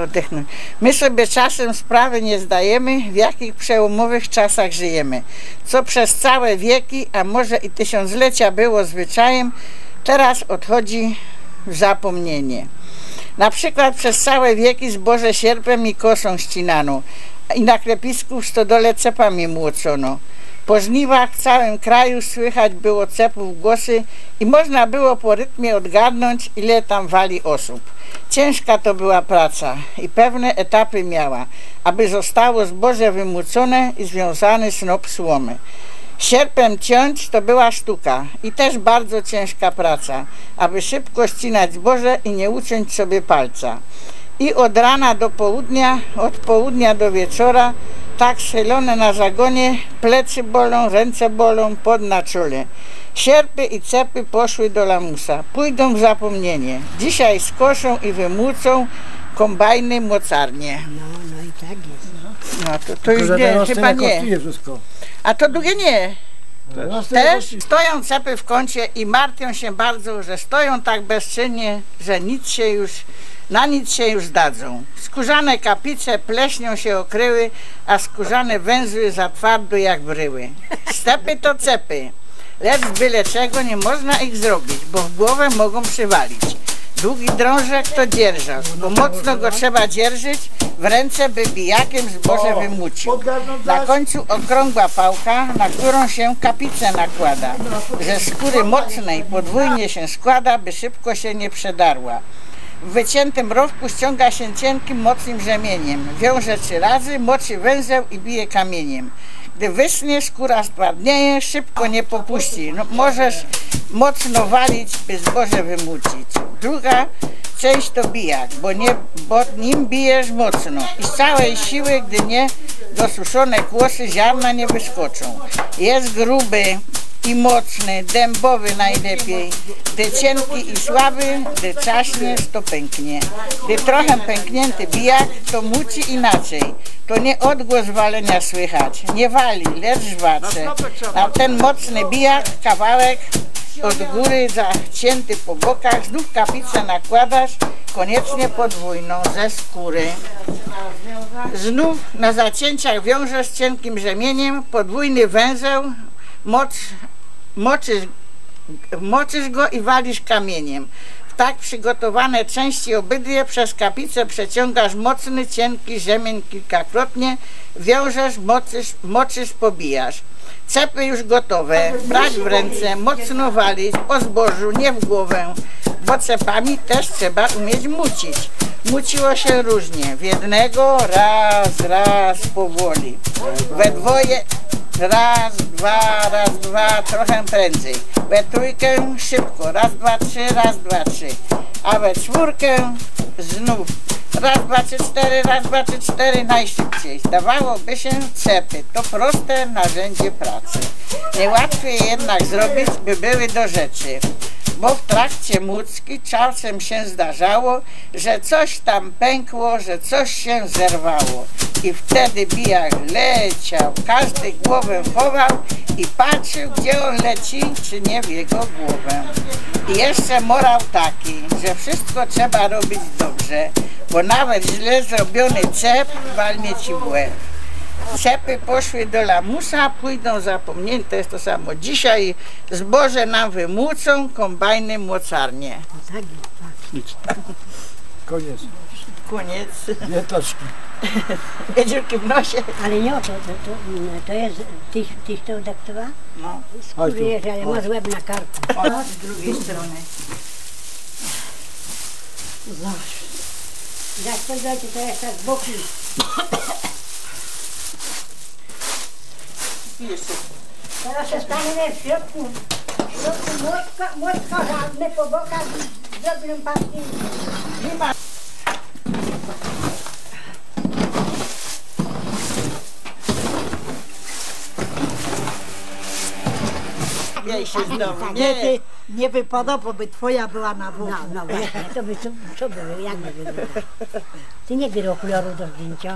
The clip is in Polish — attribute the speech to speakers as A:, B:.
A: oddechnąć. My sobie czasem sprawy nie zdajemy, w jakich przełomowych czasach żyjemy. Co przez całe wieki, a może i tysiąclecia było zwyczajem, teraz odchodzi w zapomnienie. Na przykład przez całe wieki zboże sierpem i kosą ścinano i na klepisku w stodole cepami młocono. Po żniwach w całym kraju słychać było cepów głosy i można było po rytmie odgadnąć, ile tam wali osób. Ciężka to była praca i pewne etapy miała, aby zostało zboże wymłócone i związany snop słomy. Sierpem ciąć to była sztuka i też bardzo ciężka praca, aby szybko ścinać zboże i nie uciąć sobie palca. I od rana do południa, od południa do wieczora, tak schylone na zagonie, plecy bolą, ręce bolą, pod na czole. Sierpy i cepy poszły do lamusa, pójdą w zapomnienie. Dzisiaj skoszą i wymłucą kombajny mocarnie.
B: No, no i tak jest.
A: No to, to już nie, chyba nie.
C: wszystko.
A: A to drugie nie. Też
C: kosztuje.
A: stoją cepy w kącie i martwią się bardzo, że stoją tak bezczynnie, że nic się już, na nic się już dadzą. Skórzane kapice pleśnią się okryły, a skórzane węzły za twardo jak bryły. Stepy to cepy, lecz byle czego nie można ich zrobić, bo w głowę mogą przywalić. Długi drążek to dzierżaw, bo mocno go trzeba dzierżyć w ręce, by bijakiem zboże wymucił. Na końcu okrągła pałka, na którą się kapicę nakłada, ze skóry mocnej podwójnie się składa, by szybko się nie przedarła. W wyciętym rowku ściąga się cienkim, mocnym rzemieniem. Wiąże trzy razy, moczy węzeł i bije kamieniem. Gdy wysnie, skóra stwardnieje, szybko nie popuści. No, możesz mocno walić, by zboże wymucić. Druga część to bijak, bo, nie, bo nim bijesz mocno i z całej siły, gdy nie dosuszone kłosy ziarna nie wyskoczą. Jest gruby i mocny, dębowy najlepiej. Gdy cienki i słaby, gdy czaśnie, to pęknie. Gdy trochę pęknięty bijak, to muci inaczej. To nie odgłos walenia słychać. Nie wali, lecz żwacze. A ten mocny bijak, kawałek od góry zacięty po bokach, znów kapicę nakładasz, koniecznie podwójną ze skóry. Znów na zacięciach wiążesz cienkim rzemieniem podwójny węzeł, moc, moczysz, moczysz go i walisz kamieniem. W tak przygotowane części obydwie przez kapicę przeciągasz mocny, cienki rzemień kilkakrotnie, wiążesz, moczysz, moczysz, pobijasz. Cepy już gotowe, brać w ręce, mocno walić, po zbożu, nie w głowę, bo cepami też trzeba umieć mucić. Muciło się różnie, w jednego raz, raz powoli, we dwoje raz, dwa, raz, dwa, trochę prędzej, we trójkę szybko, raz, dwa, trzy, raz, dwa, trzy, a we czwórkę znów Raz, dwa, trzy, cztery, raz, dwa, trzy, cztery, najszybciej. Zdawałoby się cepy. To proste narzędzie pracy. Niełatwiej jednak zrobić, by były do rzeczy. Bo w trakcie mucki czasem się zdarzało, że coś tam pękło, że coś się zerwało. I wtedy bijak leciał, każdy głowę chował i patrzył, gdzie on leci, czy nie w jego głowę. I jeszcze morał taki, że wszystko trzeba robić dobrze, bo nawet źle zrobiony cep walnie ci w łeb. Cepy poszły do lamusa, pójdą zapomnięte, to jest to samo. Dzisiaj zboże nam wymłócą, kombajny mocarnie.
B: Tak tak.
C: Koniec.
A: Koniec.
C: Dieteczki.
A: Wiedziórki w nosie.
B: Ale nie o to, to, to, to jest, tyś, tyś to dyktowała?
A: No.
B: Skórujesz, ale masz łeb na karku.
A: o, z drugiej strony.
B: Jak to dajcie, to jest tak z boku.
A: I jeszcze
B: Teraz się stanie w środku, w środku młotka, młotka żadne po bokach zrobię pasty.
A: Jej się
D: Nie,
A: nie.
D: ty nie wypada, bo by twoja była na wózku.
B: No, no właśnie, to by co, co by, jak by było? Ty nie bierz okularów do zdjęcia.